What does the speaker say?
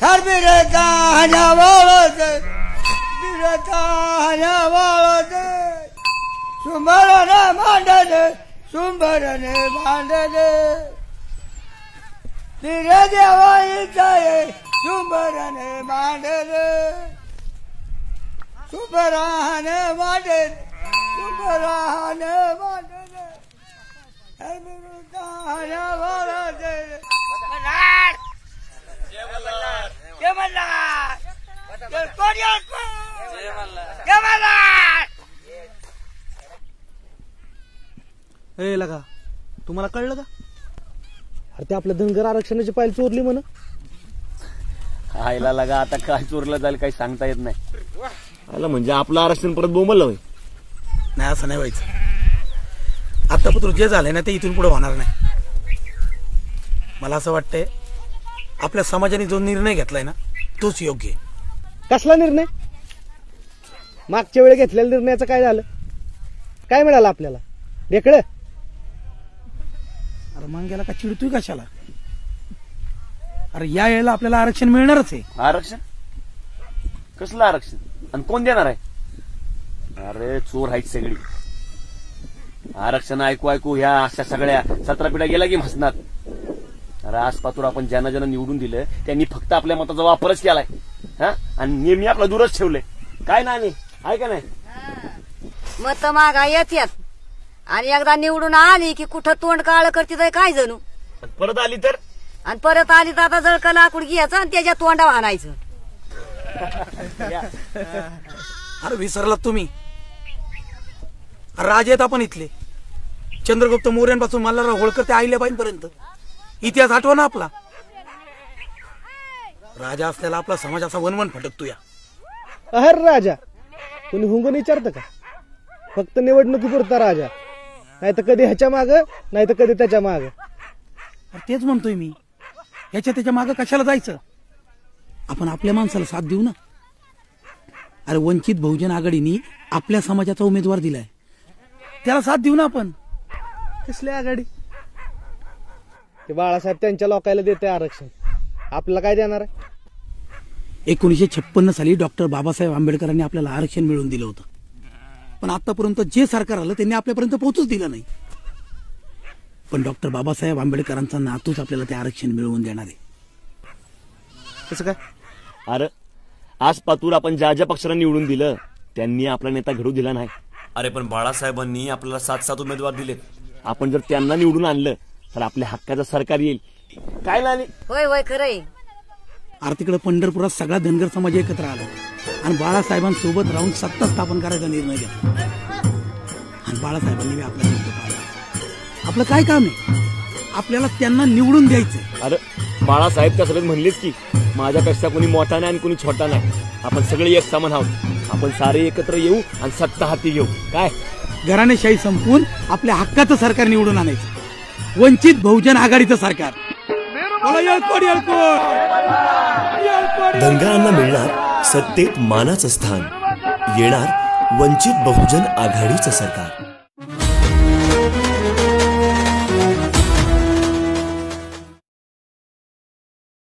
Her bir tane bağladı, bir tane bağladı. Sumbarana mandede, sumbarane mandede. Dire deva itaye, sumbarane mandede. Sumbarane mandede, sumbarane mandede. Her bir tane bağladı. जय मल्हार! जय कोडियालको जय मल्हार. ए लगा तुम्हाला कळलं का? अरे ते आपल्या धनगर आरक्षणाची पायल चोरली म्हण. आईला लागा आता काय चोरलं जाईल काही सांगता येत नाही. आला म्हणजे आपलं आरक्षण परत बोंबल नाही असं नाही व्हायचं. आत्तापत्र जे झालंय ना ते इथून पुढे होणार नाही. मला असं वाटतंय आपल्या समाजाने जो निर्णय घेतलाय ना तोच योग्य आहे. कसला निर्णय? मागच्या वेळी घेतलेल्या निर्णयाचं काय झालं? काय मिळालं आपल्याला? ढेकळं? अरे मग गेला का चिडतोय कशाला? अरे या वेळेला आपल्याला आरक्षण मिळणारच आहे. आरक्षण? कसलं आरक्षण? आणि कोण देणार आहे? अरे चोर आहेत सगळी. आरक्षण ऐकू ऐकू ह्या अशा सगळ्या सतरा पिढ्या गेल्या की म्हसणार? अरे आज पातूर आपण ज्यांना ज्यांना निवडून दिलं त्यांनी फक्त आपल्या मताचा वापरच केलाय. हा? आणि नेहमी आपला दूरच ठेवलंय. काय नाही आहे का नाही मत मागा येतात आणि एकदा निवडून आली की कुठं तोंड काळ करते तर काय जणू? परत आली तर? आणि परत आली तर आता जळकं लाकूड घ्यायचं आणि त्याच्या तोंडावर आणायचं. अरे विसरलात तुम्ही. राजे आपण इथले. चंद्रगुप्त मौर्यांपासून मल्हारराव होळकर ते आहिल्याबाईंपर्यंत इतिहास आठवा ना आपला. राजा असलेला आपला समाज असा वनवन फटकतो या अहर राजा. कोणी हुंगून विचारतं का? फक्त निवडणुकीपुरता राजा. नाही तर कधी ह्याच्या माग नाही तर कधी त्याच्या माग. अरे तेच म्हणतोय मी. ह्याच्या त्याच्या मागं कशाला जायचं? आपण आपल्या माणसाला साथ देऊ ना. अरे वंचित बहुजन आघाडीने आपल्या समाजाचा उमेदवार दिलाय. त्याला साथ देऊ ना आपण. कसली आघाडी? ते बाळासाहेब त्यांच्या लोकायला देते आरक्षण. आपल्याला काय देणार आहे? एकोणीसशे छप्पन्न साली डॉक्टर बाबासाहेब आंबेडकरांनी आपल्याला आरक्षण मिळवून दिलं होतं. पण आतापर्यंत जे सरकार आलं त्यांनी आपल्यापर्यंत पोहोचूच दिलं नाही. पण डॉक्टर बाबासाहेब आंबेडकरांचा नातूच आपल्याला ते आरक्षण मिळवून देणार आहे. कसं काय? अरे आज पातूर आपण ज्या ज्या पक्षाला निवडून दिलं त्यांनी आपला नेता घडू दिला नाही. अरे पण बाळासाहेबांनी आपल्याला सात सात उमेदवार दिलेत. आपण जर त्यांना निवडून आणलं तर आपल्या हक्काचं सरकार येईल. काय नाही होय होय खरंय. अरे तिकडे पंढरपुरात सगळा धनगर समाज एकत्र आला. आणि बाळासाहेबांसोबत राहून सत्ता स्थापन करायचा निर्णय घेतला. आणि बाळासाहेबांनी आपला शब्द पाळला आपलं काय काम आहे? आपल्याला त्यांना निवडून द्यायचंय. अरे बाळासाहेब त्या सगळ्यात म्हणलेच की माझ्यापेक्षा कोणी मोठा नाही आणि कोणी छोटा नाही. आपण सगळे एक समान आहोत. आपण सारे एकत्र येऊ आणि सत्ता हाती घेऊ. काय? घराणेशाही संपवून आपल्या हक्काचं सरकार निवडून आणायचं. वंचित बहुजन आघाडीचं सरकार. धनगरांना मिळणार सत्तेत मानाचं स्थान. येणार वंचित बहुजन आघाडीचं सरकार.